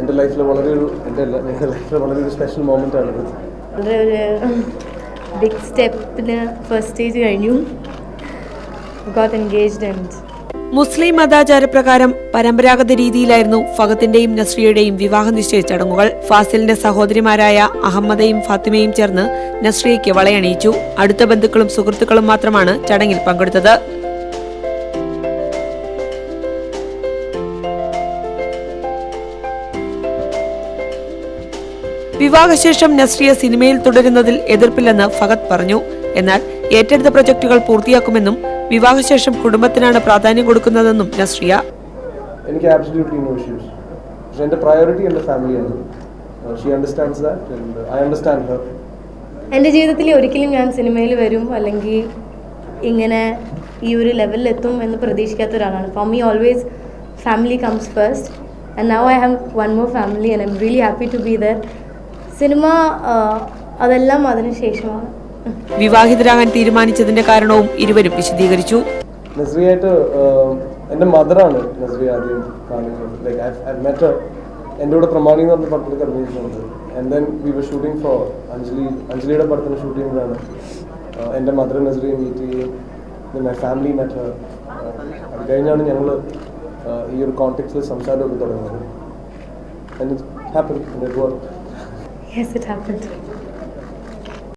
എന്റെ ലൈഫിൽ വളരെ ഒരു എന്റെ നിങ്ങളുടെ ലൈഫിൽ വളരെ ഒരു സ്പെഷ്യൽ മൊമെന്റ് ആണ് ഇത് വളരെ ഒരു ബിഗ് സ്റ്റെപ്പിന് ഫസ്റ്റ് സ്റ്റേജ് കഴിഞ്ഞു. ഗോട്ട് എൻഗേജ്ഡ് ആൻഡ് മുസ്ലിം മതാചാരപ്രകാരം പരമ്പരാഗത രീതിയിലായിരുന്നു ഫഹത്തിന്റെയും നസ്രിയയുടെയും വിവാഹ നിശ്ചയ ചടങ്ങുകൾ. ഫാസിലിന്റെ സഹോദരിമാരായ അഹമ്മദയും ഫാത്തിമയും ചേർന്ന് നസ്രിയയ്ക്ക് വളയണിയിച്ചു. അടുത്ത ബന്ധുക്കളും സുഹൃത്തുക്കളും മാത്രമാണ് ചടങ്ങിൽ പങ്കെടുത്തത്. വിവാഹശേഷം നസ്രിയ സിനിമയിൽ തുടരുന്നതിൽ എതിർപ്പില്ലെന്ന് ഫഹദ് പറഞ്ഞു. എന്നാൽ ഏറ്റെടുത്ത പ്രൊജക്ടുകൾ പൂർത്തിയാക്കുമെന്നും വിവാഹശേഷം കുടുംബത്തിനാണ് പ്രാധാന്യം കൊടുക്കുന്നതെന്നും നസ്രിയ. എനിക്ക് ആബ്സല്യൂട്ട്ലി നോ ഇഷ്യൂസ് പക്ഷെ എന്റെ പ്രയോറിറ്റി എന്റെ ഫാമിലിയാണ് she understands that and I understand her എന്റെ ജീവിതത്തിൽ ഒരിക്കലും ഞാൻ സിനിമയിൽ വരും അല്ലെങ്കിൽ ഇങ്ങനെ ഈ ഒരു ലെവലിൽ എത്തും എന്ന് പ്രതീക്ഷിക്കാത്ത ഒരാളാണ്. For me always family comes first and now I have one more family and I am really happy to be there cinema അതെല്ലാം അതിനുശേഷമാണ് വിവാഹിതരാകാൻ തീരുമാനിച്ചതിന്റെ കാരണവും ഇരുവരും വിശദീകരിച്ചു. നസ്രിയായിട്ട് എന്റെ മദറാണ് നസ്രി ആദ്യം കാണുന്നത് ലൈക്ക് എന്റെ കൂടെ പ്രമാണി എന്ന് പറഞ്ഞ പടത്തിൽ അഭിനയിച്ചിട്ടുണ്ട്. And then we were shooting for Anjali അഞ്ജലിയുടെ പടത്തിന് ഷൂട്ട് ചെയ്യുമ്പോഴാണ് uh, എന്റെ മദർ നസ്രിയെ മീറ്റ് ചെയ്യുകയും മൈ ഫാമിലി മെറ്റ് അത് കഴിഞ്ഞാണ് ഞങ്ങൾ ഈ ഒരു കോൺടാക്ട്സിൽ സംസാരമൊക്കെ തുടങ്ങുന്നത്. And happen it work yes it happen